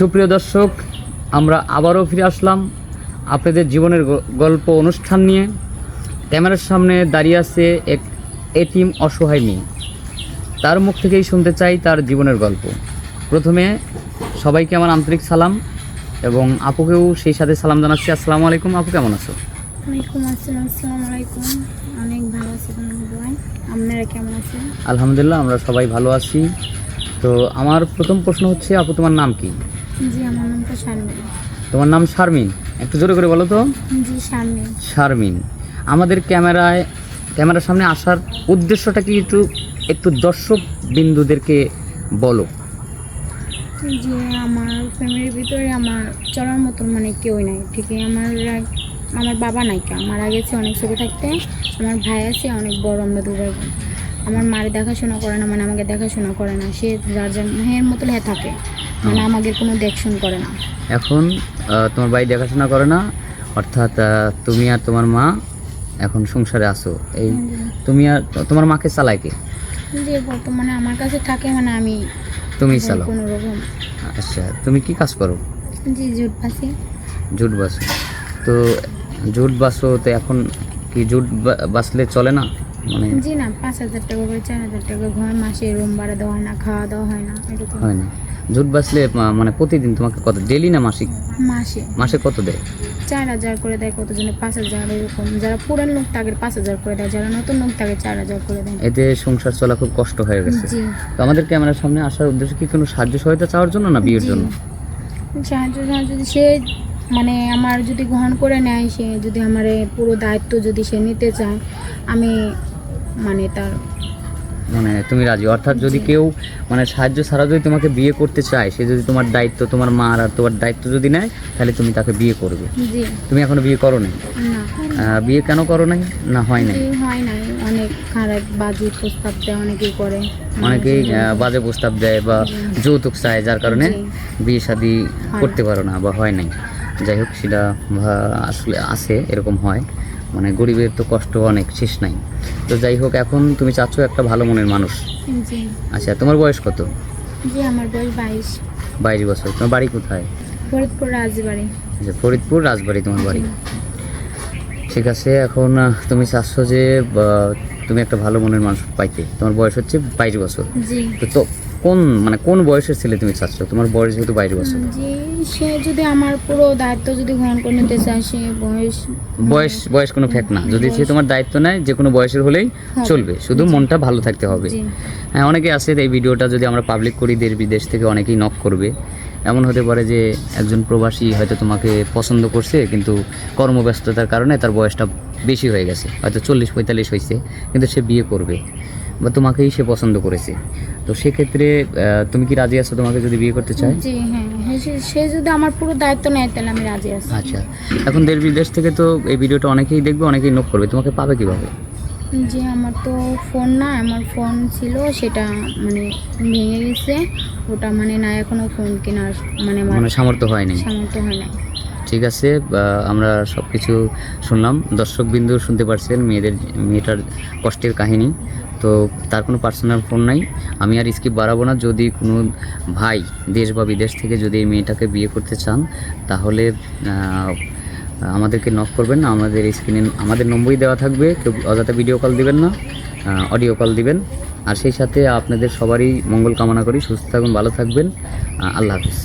সুপ্রিয় দর্শক আমরা আবারও ফিরে আসলাম আপনাদের জীবনের গল্প অনুষ্ঠান নিয়ে। ক্যামেরার সামনে দাঁড়িয়ে আছে এক এটিম অসহায় মেয়ে। তার মুখ থেকেই শুনতে চাই তার জীবনের গল্প। প্রথমে সবাইকে আমার আন্তরিক সালাম এবং আপুকেও সেই সাথে সালাম জানাচ্ছি। আসসালামু আলাইকুম আপু কেমন আছো? ওয়ালাইকুম আসসালাম আসসালামু আলাইকুম। অনেক ভালো আছি আপনারা কেমন আছেন? আলহামদুলিল্লাহ আমরা সবাই ভালো আছি। তো আমার প্রথম প্রশ্ন হচ্ছে আপু তোমার নাম কি? জি আমার নাম তো শারমিন। তোমার নাম শারমিন? একটু জোরে করে বলো তো। জি শারমিন। শারমিন। আমাদের ক্যামেরায় ক্যামেরার সামনে আসার উদ্দেশ্যটা কি একটু একটু দর্শক বিন্দুদেরকে বলো। যে আমার ফ্যামিলির ভিতরে আমার চলার মতন মানে কেউই নাই ঠিকই আমার আমার বাবা নাই কে মারা গেছে অনেক ছোটো থাকতে আমার ভাই আছে অনেক বড় আমরা দু ভাই আমার মার দেখাশোনা করে না মানে আমাকে দেখাশোনা করে না। সে যার মেয়ের মতো হয়ে থাকে। মানে আমাদের কোনো দেখশন করে না। এখন তোমার বাড়ি দেখাশোনা করে না অর্থাৎ তুমি আর তোমার মা এখন সংসারে আসো এই তুমি আর তোমার মাকে চালায় কে? যে বর্তমানে আমার কাছে থাকে মানে আমি তুমি চালাও। কোনো রকম। আচ্ছা তুমি কি কাজ করো? জি জুট পাশে জুট বাসো। তো জুট বাসো তো এখন কি জুট বাসলে চলে না? মানে জি না পাঁচ হাজার টাকা করে চার হাজার টাকা ঘর মাসে রুম ভাড়া দেওয়া হয় না খাওয়া দাওয়া হয় না এরকম। হয় না। জুট বাসলে মানে প্রতিদিন তোমাকে কত ডেলি না মাসিক? মাসে। মাসে কত দেয়? চার হাজার করে দেয় কতজনে? পাঁচ হাজার এরকম। যারা পুরান লোক তাদের পাঁচ হাজার করে দেয় যারা নতুন লোক তাকে চার হাজার করে দেয়। এতে সংসার চলা খুব কষ্ট হয়ে গেছে। তো আমাদের ক্যামেরার সামনে আসার উদ্দেশ্য কি কোনো সাহায্য সহায়তা চাওয়ার জন্য না বিয়ের জন্য? সাহায্য সাহায্য যদি সে মানে আমার যদি গ্রহণ করে নেয় সে যদি আমার পুরো দায়িত্ব যদি সে নিতে চায় আমি মানে তার মানে তুমি রাজি? অর্থাৎ যদি কেউ মানে সাহায্য ছাড়া যদি তোমাকে বিয়ে করতে চায় সে যদি তোমার দায়িত্ব তোমার মার আর তোমার দায়িত্ব যদি নেয় তাহলে তুমি তাকে বিয়ে করবে। জি। তুমি এখনও বিয়ে করো নাই? না। বিয়ে কেন করো নাই? না হয় নাই? হয় নাই। অনেক খারাপ বাজি প্রস্তাব দেয় অনেকেই করে। অনেকেই বাজে প্রস্তাব দেয় বা যৌতুক চায় যার কারণে বিয়ে শাদি করতে পারো না বা হয় নাই। যাই হোক সেটা আসলে আছে এরকম হয়। মানে গরিবের তো কষ্ট অনেক শেষ নাই। তো যাই হোক এখন তুমি চাচ্ছ একটা ভালো মনের মানুষ। আচ্ছা তোমার বয়স কত? জি আমার বয়স বাইশ। বাইশ বছর। তোমার বাড়ি কোথায়? ফরিদপুর রাজবাড়ি। আচ্ছা ফরিদপুর রাজবাড়ি তোমার বাড়ি। ঠিক আছে এখন তুমি চাচ্ছ যে তুমি একটা ভালো মনের মানুষ পাইতে। তোমার বয়স হচ্ছে বাইশ বছর। তো তো কোন মানে কোন বয়সের ছেলে তুমি চাচ্ছ? তোমার বয়স যেহেতু বাইশ বছর। সে যদি আমার পুরো দায়িত্ব যদি গ্রহণ করে নিতে চায় সে বয়স বয়স বয়স কোনো ফ্যাক্ট না। যদি সে তোমার দায়িত্ব নেয় যে কোনো বয়সের হলেই চলবে। শুধু মনটা ভালো থাকতে হবে। হ্যাঁ অনেকে আছে এই ভিডিওটা যদি আমরা পাবলিক করি দেশ বিদেশ থেকে অনেকেই নক করবে। এমন হতে পারে যে একজন প্রবাসী হয়তো তোমাকে পছন্দ করছে কিন্তু কর্মব্যস্ততার কারণে তার বয়সটা বেশি হয়ে গেছে। হয়তো চল্লিশ পঁয়তাল্লিশ হয়েছে কিন্তু সে বিয়ে করবে। বা তোমাকেই সে পছন্দ করেছে। তো সেক্ষেত্রে তুমি কি রাজি আছো তোমাকে যদি বিয়ে করতে চায়? জি হ্যাঁ হ্যাঁ, সে- যদি আমার পুরো দায়িত্ব নেয় তাহলে আমি রাজি আছি। আচ্ছা এখন দেশ বিদেশ থেকে তো এই ভিডিওটা অনেকেই দেখবে অনেকেই নক করবে। তোমাকে পাবে কীভাবে? যে আমার তো ফোন না আমার ফোন ছিল সেটা মানে ভেঙে গেছে। ওটা মানে না এখনও ফোন কেনার মানে মানে সামর্থ্য হয়নি। সামর্থ্য হয় না ঠিক আছে আমরা সব কিছু শুনলাম। দর্শকবিন্দু শুনতে পারছেন মেয়েদের মেয়েটার কষ্টের কাহিনী। তো তার কোনো পার্সোনাল ফোন নাই। আমি আর স্কিপ বাড়াবো না। যদি কোনো ভাই দেশ বা বিদেশ থেকে যদি এই মেয়েটাকে বিয়ে করতে চান, তাহলে আমাদেরকে নক করবেন না। আমাদের স্ক্রিনে আমাদের নম্বরই দেওয়া থাকবে। কেউ অযথা ভিডিও কল দিবেন না অডিও কল দিবেন। আর সেই সাথে আপনাদের সবারই মঙ্গল কামনা করি। সুস্থ থাকুন, ভালো থাকবেন। আল্লাহ হাফিজ।